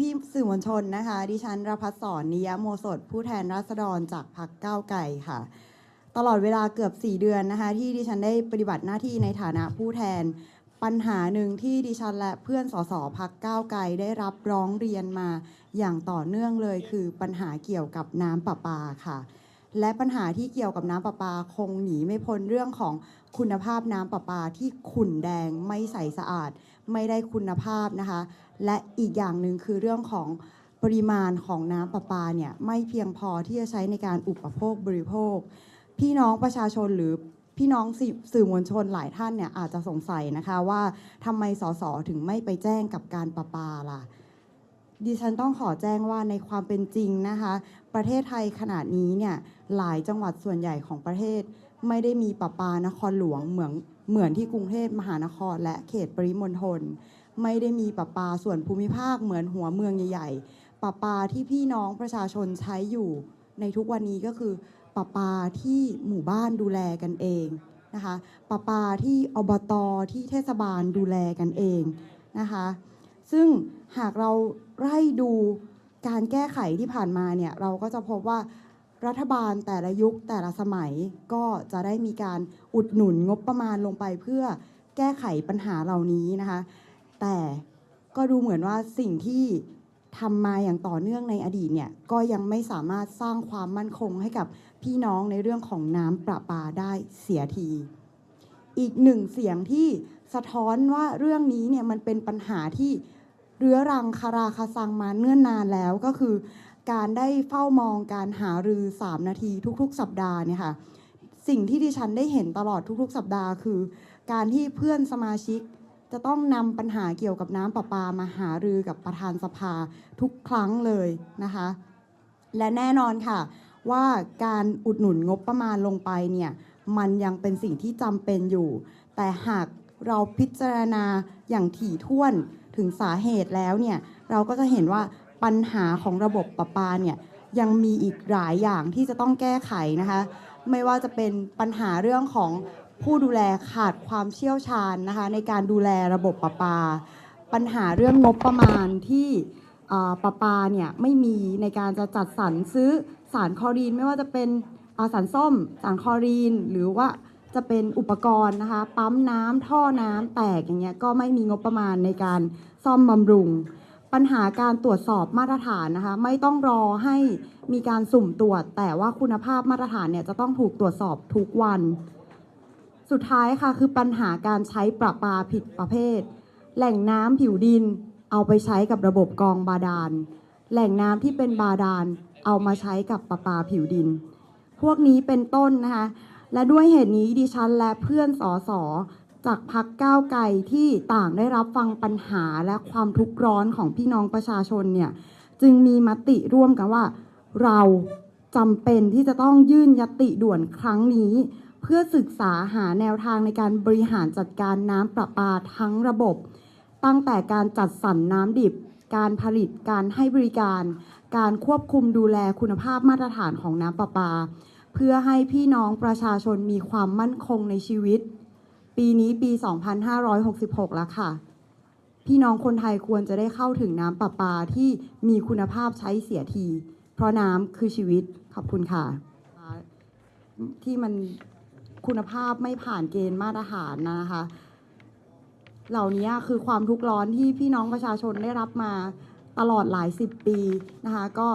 พี่สื่อมวลชนนะคะ ดิฉันรพัฒสอนนิยโมสด ผู้แทนราษฎรจากพรรคก้าวไก่ค่ะ ตลอดเวลาเกือบ 4 เดือนนะคะ ที่ดิฉันได้ปฏิบัติหน้าที่ในฐานะผู้แทน ปัญหาหนึ่งที่ดิฉันและเพื่อนสสพักก้าวไกลได้รับร้องเรียนมา อย่างต่อเนื่องเลยคือปัญหาเกี่ยวกับน้ำประปาค่ะ และปัญหาที่เกี่ยวกับน้ำประปาคงหนีไม่พ้นเรื่องของคุณภาพน้ำประปาที่ขุ่นแดงไม่ใสสะอาด ไม่ได้คุณภาพนะคะ และอีกอย่างหนึ่งคือเรื่องของปริมาณของน้ำประปาเนี่ยไม่เพียงพอที่จะใช้ในการอุปโภคบริโภค พี่น้องประชาชนหรือพี่น้องสื่อสื่อมวลชนหลายท่านเนี่ยอาจจะสงสัยนะคะว่าทำไมสสถึงไม่ไปแจ้งกับการประปาล่ะ ดิฉันต้องขอแจ้งว่าในความเป็นจริงนะคะ ประเทศไทยขนาดนี้เนี่ยหลายจังหวัดส่วนใหญ่ของประเทศ ไม่ได้มีประปานครหลวงเหมือนเหมือนที่กรุงเทพมหานคร และเขตปริมณฑลไม่ได้มีประปาส่วนภูมิภาคเหมือนหัวเมืองใหญ่ๆประปาที่พี่น้องประชาชนใช้อยู่ ในทุกวันนี้ก็คือประปาที่หมู่บ้านดูแลกันเองนะคะประปาที่อบตที่เทศบาลดูแลกันเองนะคะ ซึ่งหากเราไล่ดูการแก้ไขที่ผ่านมาเนี่ยเราก็จะพบว่ารัฐบาลแต่ละยุคแต่ละสมัยก็จะได้มีการอุดหนุนงบประมาณลงไปเพื่อแก้ไขปัญหาเหล่านี้นะคะ แต่ก็ดูเหมือนว่าสิ่งที่ทำมาอย่างต่อเนื่องในอดีตเนี่ยก็ยังไม่สามารถสร้างความมั่นคงให้กับพี่น้องในเรื่องของน้ำประปาได้เสียที อีกหนึ่งเสียงที่สะท้อนว่าเรื่องนี้เนี่ยมันเป็นปัญหาที่เรื้อรังคาราคาซังมาเนื่อนนานแล้วก็คือ การได้เฝ้ามองการหารือ 3 นาทีทุกๆ สัปดาห์เนี่ยค่ะสิ่งที่ดิฉันได้เห็นตลอดทุกๆ สัปดาห์คือ การที่เพื่อนสมาชิกจะต้องนำปัญหาเกี่ยวกับน้ำประปามาหารือกับประธานสภาทุกครั้งเลยนะคะ และแน่นอนค่ะ ว่าการอุดหนุนงบประมาณลงไปเนี่ย มันยังเป็นสิ่งที่จำเป็นอยู่ แต่หากเราพิจารณาอย่างถี่ถ้วนถึงสาเหตุแล้วเนี่ยเราก็จะเห็นว่าปัญหาของระบบประปาเนี่ยยังมีอีกหลายอย่างที่จะต้องแก้ไขนะคะ ไม่ว่าจะเป็นปัญหาเรื่องของผู้ดูแลขาดความเชี่ยวชาญนะคะในการดูแลระบบประปา ปัญหาเรื่องงบประมาณที่เอ่อประปาเนี่ยไม่มีในการจะจัดสรรซื้อสารคลอรีนไม่ว่าจะเป็น สารส้ม สารคลอรีน หรือว่าจะเป็นอุปกรณ์นะคะ ปั๊มน้ำท่อน้ำแตกอย่างเงี้ยก็ไม่มีงบประมาณในการซ่อมบำรุง ปัญหาการตรวจสอบมาตรฐานนะคะ ไม่ต้องรอให้มีการสุ่มตรวจ แต่ว่าคุณภาพมาตรฐานเนี่ยจะต้องถูกตรวจสอบทุกวัน สุดท้ายค่ะคือปัญหาการใช้ประปาผิดประเภท แหล่งน้ำผิวดิน เอาไปใช้กับระบบกองบาดาล แหล่งน้ำที่เป็นบาดาลเอามาใช้กับประปาผิวดิน วกนี้เป็นต้นนะคะ และด้วยเหตุนี้ดิฉันและเพื่อนสอสอจากพักก้าวไกลที่ต่างได้รับฟังปัญหาและความทุกข์ร้อนของพี่น้องประชาชนเนี่ยจึงมีมติร่วมกันว่า เราจำเป็นที่จะต้องยื่นยติด่วนครั้งนี้ เพื่อศึกษาหาแนวทางในการบริหารจัดการน้ำประปาทั้งระบบ ตั้งแต่การจัดสรรน้ำดิบ การผลิตการให้บริการ การควบคุมดูแลคุณภาพมาตรฐานของน้ำประปา เพื่อให้พี่น้องประชาชนมีความมั่นคงในชีวิต ปีนี้ปี 2566 แล้วค่ะ พี่น้องคนไทยควรจะได้เข้าถึงน้ำประปาที่มีคุณภาพใช้เสียที เพราะน้ำคือชีวิต ขอบคุณค่ะ ที่มันคุณภาพไม่ผ่านเกณฑ์มาตรฐานนะคะ เหล่านี้คือความทุกข์ร้อนที่พี่น้องประชาชนได้รับมาตลอดหลายสิบปีนะคะ ก็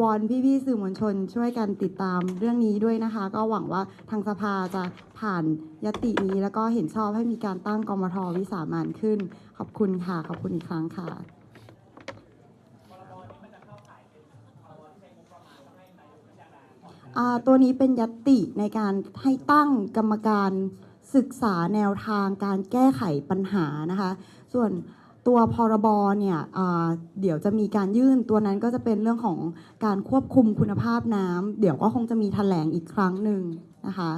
วอนพี่ๆสื่อมวลชน ช่วยกันติดตามเรื่องนี้ด้วยนะคะ ก็หวังว่าทางสภาจะผ่านยตินี้แล้วก็เห็นชอบให้มีการตั้งกมทวิสามันขึ้น ขอบคุณค่ะ ขอบคุณอีกครั้งค่ะตัวนี้เป็นยติในการให้ตั้งกรรมการศึกษาแนวทางการแก้ไขปัญหานะคะ ส่วน ตัวพรบเนี่ยเดี๋ยวจะมีการยื่นตัวนั้นก็จะเป็นเรื่องของการควบคุมคุณภาพน้ำเดี๋ยวก็คงจะมีแถลงอีกครั้งหนึ่งนะคะ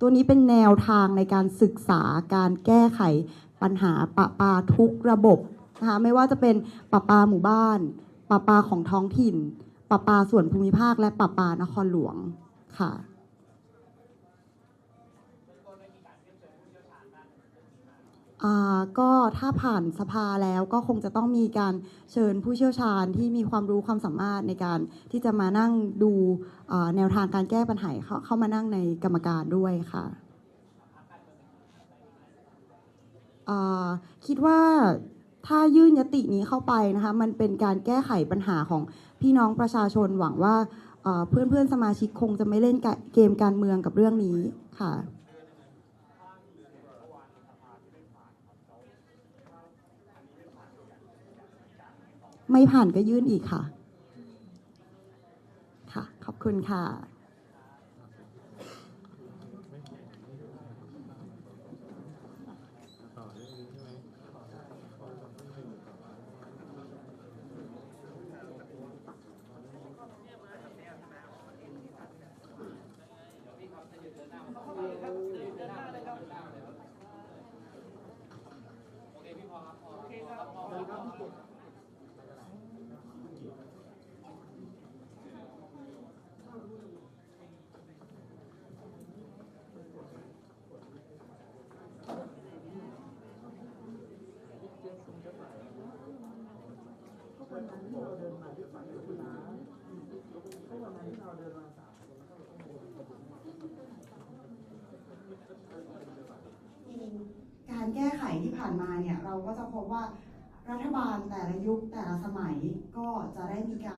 ตัวนี้เป็นแนวทางในการศึกษาการแก้ไขปัญหาประปาทุกระบบนะคะไม่ว่าจะเป็นประปาหมู่บ้านประปาของท้องถิ่นประปาส่วนภูมิภาคและประปานครหลวงค่ะ ก อ่าก็ถ้าผ่านสภาแล้วก็คงจะต้องมีการเชิญผู้เชี่ยวชาญที่มีความรู้ความสามารถในการที่จะมานั่งดูอ่าแนวทางการแก้ปัญหาเข้าเข้ามานั่งในกรรมการด้วยค่ะอ่าคิดว่าถ้ายื่นยตินี้เข้าไปนะคะมันเป็นการแก้ไขปัญหาของพี่น้องประชาชนหวังว่าเพื่อนเพื่อนสมาชิกคงจะไม่เล่นเกมการเมืองกับเรื่องนี้ค่ะ ไม่ผ่านก็ยื่นอีกค่ะ ค่ะ ขอบคุณค่ะ การแก้ไขที่ผ่านมาเนี่ย เราก็จะพบว่ารัฐบาลแต่ละยุคแต่ละสมัยก็จะได้มีการ